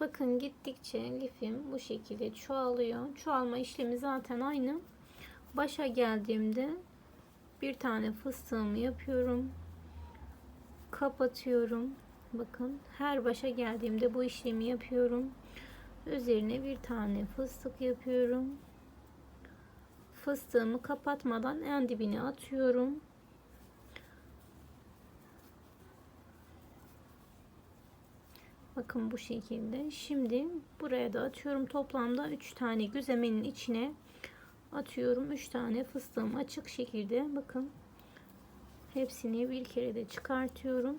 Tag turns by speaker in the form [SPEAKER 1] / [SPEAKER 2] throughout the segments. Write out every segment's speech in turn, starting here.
[SPEAKER 1] Bakın gittikçe lifim bu şekilde çoğalıyor. Çoğalma işlemi zaten aynı. Başa geldiğimde bir tane fıstığımı yapıyorum. Kapatıyorum. Bakın her başa geldiğimde bu işlemi yapıyorum. Üzerine bir tane fıstık yapıyorum. Fıstığımı kapatmadan en dibine atıyorum. Bakın bu şekilde. Şimdi buraya da atıyorum. Toplamda 3 tane güzemenin içine atıyorum. 3 tane fıstığım açık şekilde. Bakın. Hepsini bir kere de çıkartıyorum.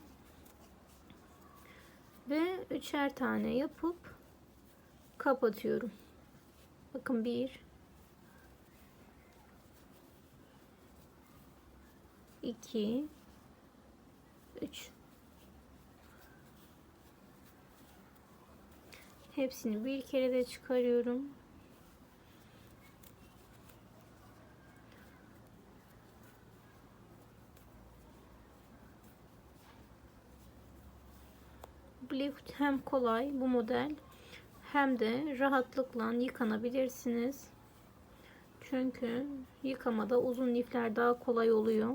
[SPEAKER 1] Ve üçer tane yapıp kapatıyorum. Bakın bir, iki, üç. Hepsini bir kere de çıkarıyorum. Bu lift hem kolay bu model hem de rahatlıkla yıkanabilirsiniz. Çünkü yıkamada uzun lifler daha kolay oluyor.